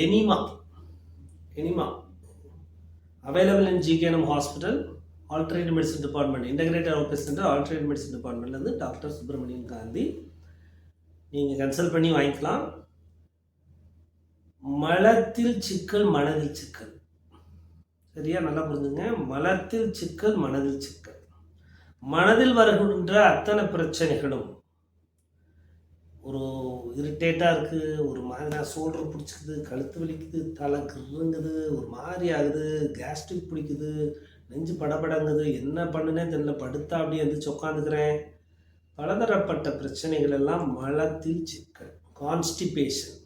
Enema enema available in GKM hospital alternative medicine department integrated out pace centre alternative medicine டிபார்ட்மெண்ட்லேருந்து doctor Subramanian Gandhi நீங்கள் consult பண்ணி வாங்கிக்கலாம். மலத்தில் சிக்கல் மனதில் சிக்கல். சரியா? நல்லா புரிஞ்சுங்க. மலத்தில் சிக்கல் மனதில் சிக்கல். மனதில் வருகின்ற அத்தனை பிரச்சனைகளும் ஒரு இரிட்டேட்டாக இருக்குது ஒரு மாதிரி ஷோல்டர் பிடிச்சிக்குது கழுத்து வலிக்குது தலை கிருங்குது ஒரு மாதிரி ஆகுது கேஸ்ட்ரிக் பிடிக்குது நெஞ்சு படபடங்குது. என்ன பண்ணுனே தெரியல படுத்தா அப்படியே எந்திரிச்சு உட்காந்துக்கிறேன் பலதரப்பட்ட பிரச்சனைகள் எல்லாம் மலத்தில் சிக்கல் கான்ஸ்டிபேஷன்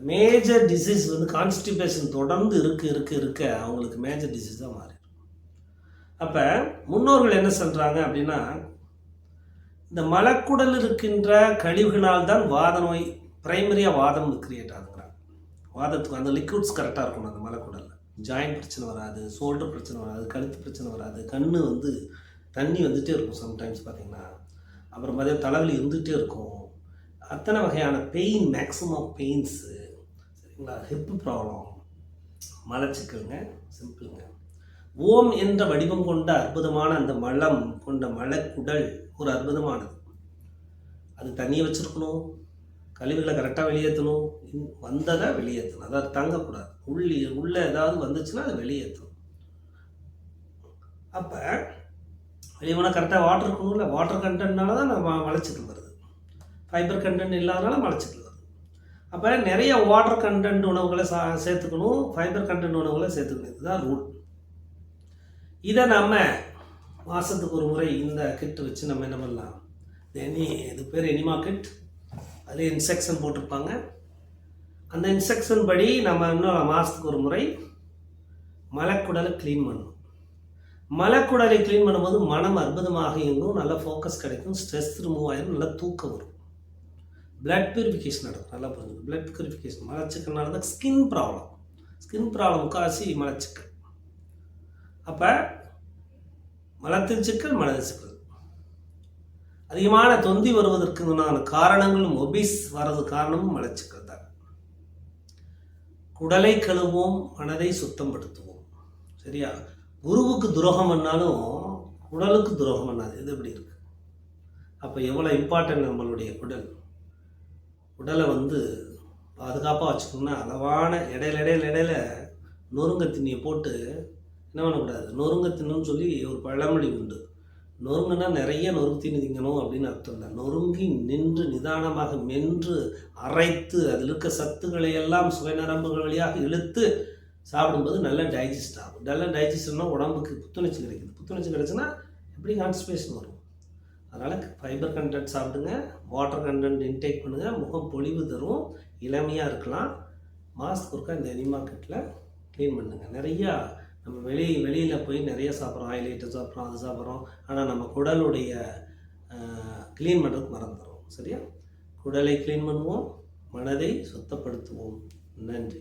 மேஜர் டிசீஸ் வந்து கான்ஸ்டிபேஷன் தொடர்ந்து இருக்க இருக்க இருக்க. அவங்களுக்கு மேஜர் டிசீஸ் தான் மாறிடும். அப்போ முன்னோர்கள் என்ன சொல்கிறாங்க அப்படின்னா இந்த மலக்குடல் இருக்கின்ற கழிவுகளால் தான் வாத நோய் பிரைமரியாக வாதம் கிரியேட் ஆகுங்கிறாங்க வாதத்துக்கு அந்த லிக்விட்ஸ் கரெக்டாக இருக்கணும் அந்த மலக்குடலில். ஜாயிண்ட் பிரச்சனை வராது ஷோல்டர் பிரச்சனை வராது கழுத்து பிரச்சனை வராது கண் வந்து தண்ணி வந்துகிட்டே இருக்கும் சம்டைம்ஸ் பார்த்தீங்கன்னா அப்புறம் பார்த்தீங்கன்னா தலைவலி இருந்துகிட்டே இருக்கும். அத்தனை வகையான பெயின் மேக்ஸிமம் பெயின்ஸு சரிங்களா? ஹிப்பு ப்ராப்ளம் மலைச்சிக்கலுங்க சிம்பிளுங்க ஓம் என்ற வடிவம் கொண்ட அற்புதமான அந்த மலம் கொண்ட மலக்குடல் ஒரு அற்புதமானது. அது தண்ணியை வச்சுருக்கணும் கழிவுகளை கரெக்டாக வெளியேற்றணும் இன்- வந்ததை வெளியேற்றணும். அதாவது தங்கக்கூடாது. உள்ளே உள்ளே ஏதாவது வந்துச்சுன்னா அதை வெளியேற்றணும். அப்போ வெளியே கரெக்டாக வாட்டர் இருக்கணும்ல வாட்டர் கண்டென்ட்னால தான் நம்ம மலச்சிக்கல் வருது. ஃபைபர் கண்டென்ட் இல்லாதனால மலச்சிக்கல் வருது. அப்போ நிறைய வாட்டர் கண்டென்ட் உணவுகளை சா சேர்த்துக்கணும் ஃபைபர் கண்டென்ட் உணவுகளை சேர்த்துக்கணும். இதுதான் ரூல் இதை நம்ம மாதத்துக்கு ஒரு முறை இந்த கிட் வச்சு நம்ம என்ன பண்ணலாம்? எனி இது பேர் எனிமா கிட் அதில் இன்செக்ஷன் போட்டிருப்பாங்க. அந்த இன்ஸ்ட்ரக்ஷன் படி நம்ம இன்னும் மாதத்துக்கு ஒரு முறை மலக்குடலை க்ளீன் பண்ணணும். மலக்குடலை க்ளீன் பண்ணும்போது மனம் அற்புதமாக இயங்கும் நல்ல ஃபோக்கஸ் கிடைக்கும் ஸ்ட்ரெஸ் ரிமூவ் ஆயிரும் நல்லா தூக்கம் வரும். பிளட் பியூரிஃபிகேஷன் நடக்கும். நல்லா புரிஞ்சுக்கணும். பிளட் பியூரிஃபிகேஷன் மலச்சிக்கல்னால தான் ஸ்கின் ப்ராப்ளம் ஸ்கின் ப்ராப்ளம் முக்காசி மலச்சிக்கல். அப்போ மலத்தின் சிக்கல் மனதின் சிக்கல். அதிகமான தொந்தி வருவதற்குண்டான காரணங்களும் ஒபிஸ் வர்றது காரணமும் மலச்சிக்கல் தான். குடலை கழுவோம் மனதை சுத்தப்படுத்துவோம் சரியா? குருவுக்கு துரோகம் பண்ணாலும் குடலுக்கு துரோகம் பண்ணாது. இது எப்படி இருக்கு? அப்போ எவ்வளோ இம்பார்ட்டன்ட் நம்மளுடைய குடல்? உடலை வந்து பாதுகாப்பாக வச்சுக்கணும்னா அளவான இடையில இடையில இடையில நொறுங்க திண்ணியை போட்டு என்ன பண்ணக்கூடாது நொறுங்க தின்னுன்னு சொல்லி ஒரு பழமொழி உண்டு. நொறுங்குனா நிறைய நொறுக்கு தின்னு திங்கணும் அப்படின்னு அர்த்தம் இல்லை. நொறுங்கி நின்று நிதானமாக மென்று அரைத்து அதில் இருக்க சத்துக்களை எல்லாம் சுவைநரம்புகள் வழியாக இழுத்து சாப்பிடும்போது நல்லா டைஜஸ்ட் ஆகும். நல்லா டைஜஸ்ட்னா உடம்புக்கு புத்துணர்ச்சி கிடைக்குது. புத்துணர்ச்சி கிடைச்சுன்னா எப்படி கான்ஸ்டிபேஷன் வரும்? அதனால் ஃபைபர் கண்டென்ட் சாப்பிடுங்க வாட்டர் கண்டென்ட் இன்டேக் பண்ணுங்கள் முகம் பொலிவு தரும் இளமையாக இருக்கலாம். மாஸ்க் ஒருக்கா இந்த எனிமா கிட்டில் க்ளீன் பண்ணுங்கள் நிறையா நம்ம வெளி வெளியில் போய் நிறைய சாப்பிட்றோம் ஆயில் ஐட்டம் சாப்பிட்றோம் அது சாப்பிட்றோம். ஆனால் நம்ம குடலுடைய க்ளீன் பண்ணுறதுக்கு மறந்துடுறோம். சரியா? குடலை க்ளீன் பண்ணுவோம் மனதை சுத்தப்படுத்துவோம். நன்றி.